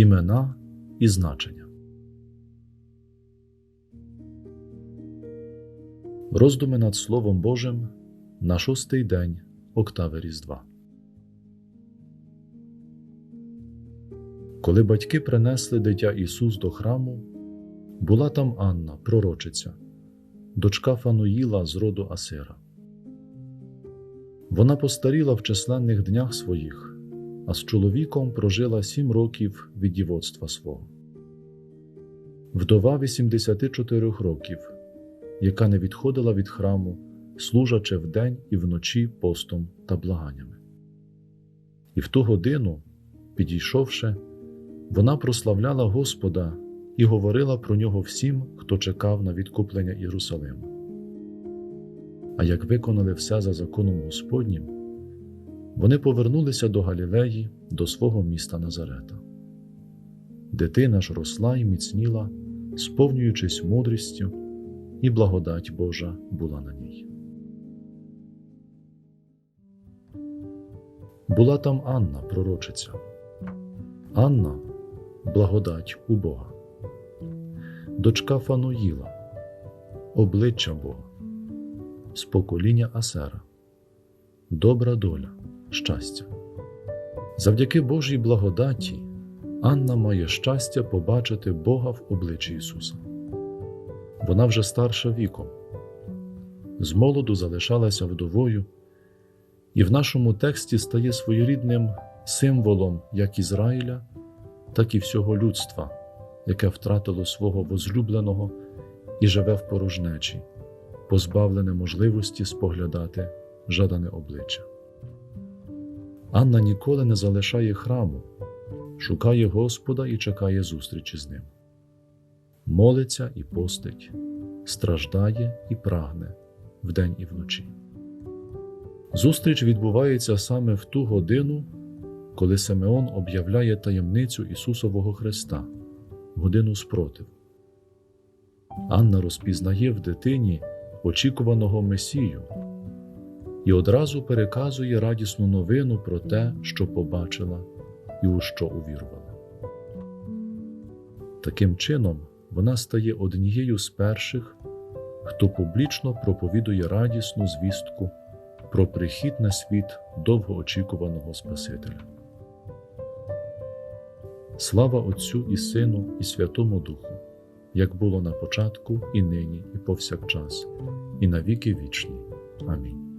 Імена і значення. Роздуми над Словом Божим на шостий день Октави Різдва. Коли батьки принесли дитя Ісус до храму, була там Анна, пророчиця, дочка Фануїла з роду Асира. Вона постаріла в численних днях своїх, а з чоловіком прожила сім років від дівоцтва свого. Вдова 84 років, яка не відходила від храму, служачи вдень і вночі постом та благаннями. І в ту годину, підійшовши, вона прославляла Господа і говорила про нього всім, хто чекав на відкуплення Єрусалиму. А як виконали все за законом Господнім, вони повернулися до Галілеї, до свого міста Назарета. Дитина ж росла і міцніла, сповнюючись мудрістю, і благодать Божа була на ній. Була там Анна, пророчиця. Анна благодать у Бога, дочка Фануїла, обличчя Бога, з покоління Асера, добра доля, щастя. Завдяки Божій благодаті Анна має щастя побачити Бога в обличчі Ісуса. Вона вже старша віком, з молоду залишалася вдовою, і в нашому тексті стає своєрідним символом як Ізраїля, так і всього людства, яке втратило свого возлюбленого і живе в порожнечі, позбавлене можливості споглядати жадане обличчя. Анна ніколи не залишає храму, шукає Господа і чекає зустрічі з ним. Молиться і постить, страждає і прагне вдень і вночі. Зустріч відбувається саме в ту годину, коли Симеон об'являє таємницю Ісусового Христа, годину спротиву. Анна розпізнає в дитині очікуваного Месію і одразу переказує радісну новину про те, що побачила і у що увірувала. Таким чином, вона стає однією з перших, хто публічно проповідує радісну звістку про прихід на світ довгоочікуваного Спасителя. Слава Отцю і Сину, і Святому Духу, як було на початку, і нині, і повсякчас, і на віки вічні. Амінь.